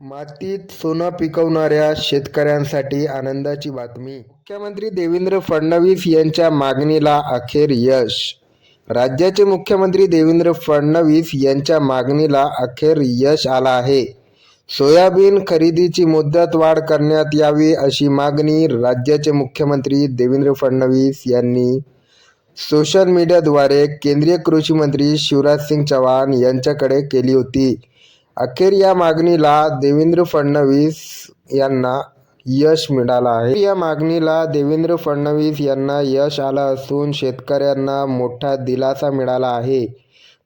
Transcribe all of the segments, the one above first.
मातीत सोनं पिकवणाऱ्या शेतकऱ्यांसाठी आनंदाची बातमी. मुख्यमंत्री देवेंद्र फडणवीस यांच्या मागणीला अखेर यश. राज्याचे मुख्यमंत्री देवेंद्र फडणवीस यांच्या मागणीला अखेर यश आला आहे. सोयाबीन खरेदीची मुदत वाढ करण्यात यावी अशी मागणी राज्याचे मुख्यमंत्री देवेंद्र फडणवीस यांनी सोशल मीडियाद्वारे केंद्रीय कृषी मंत्री शिवराज सिंग चव्हाण यांच्याकडे केली होती. अखेर या मागणीला देवेंद्र फडणवीस यांना यश मिळालं आहे. या मागणीला देवेंद्र फडणवीस यांना यश आलं असून शेतकऱ्यांना मोठा दिलासा मिळाला आहे.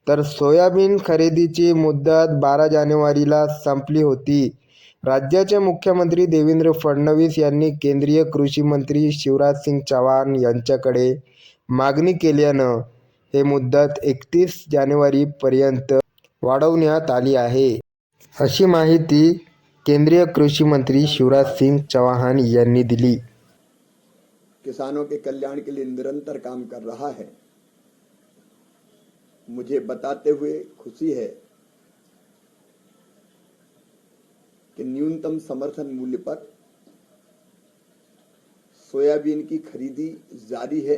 तर सोयाबीन खरेदीची मुदत बारा जानेवारीला संपली होती. राज्याचे मुख्यमंत्री देवेंद्र फडणवीस यांनी केंद्रीय कृषी मंत्री शिवराज सिंग चव्हाण यांच्याकडे मागणी केल्यानं हे मुदत एकतीस जानेवारीपर्यंत वाढवण्यात आली आहे. अशी माहिती केंद्रीय कृषी मंत्री शिवराज सिंग चौहान यांनी दिली. किसानों के कल्याण के लिए निरंतर काम कर रहा है. मुझे बताते हुए खुशी है कि न्यूनतम समर्थन मूल्य पर सोयाबीन की खरीदी जारी है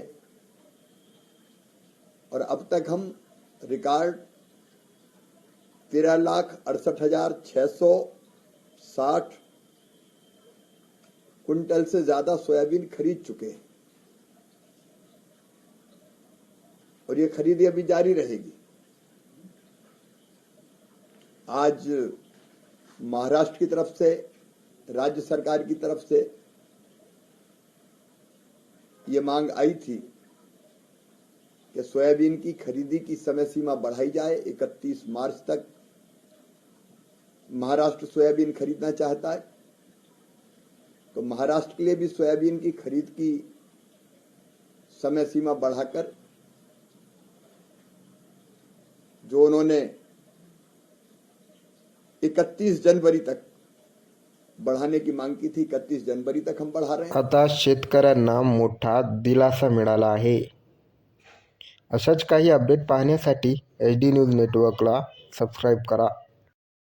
और अब तक हम रिकॉर्ड तेरह लाख अड़सठ हज़ार छह सौ साठ कुंटल से ज़्यादा सोयाबीन खरीद चुके हैं। और ये खरीदी अभी जारी रहेगी। आज महाराष्ट्र की तरफ़ से, राज्य सरकार की तरफ़ से ये मांग आई थी कि सोयाबीन की खरीदी की समय सीमा बढ़ाई जाए 31 मार्च तक महाराष्ट्र सोयाबीन खरीदना चाहता है तो महाराष्ट्र के लिए भी सोयाबीन की खरीद की समय सीमा बढ़ाकर जो उन्होंने 31 जनवरी तक बढ़ाने की मांग की थी 31 जनवरी तक हम बढ़ा रहे हैं। आता शेतकऱ्यांना मोठा दिलासा मिळाला आहे. अशाच काही अपडेट पाहण्यासाठी एच डी न्यूज़ नेटवर्कला सबस्क्राईब करा.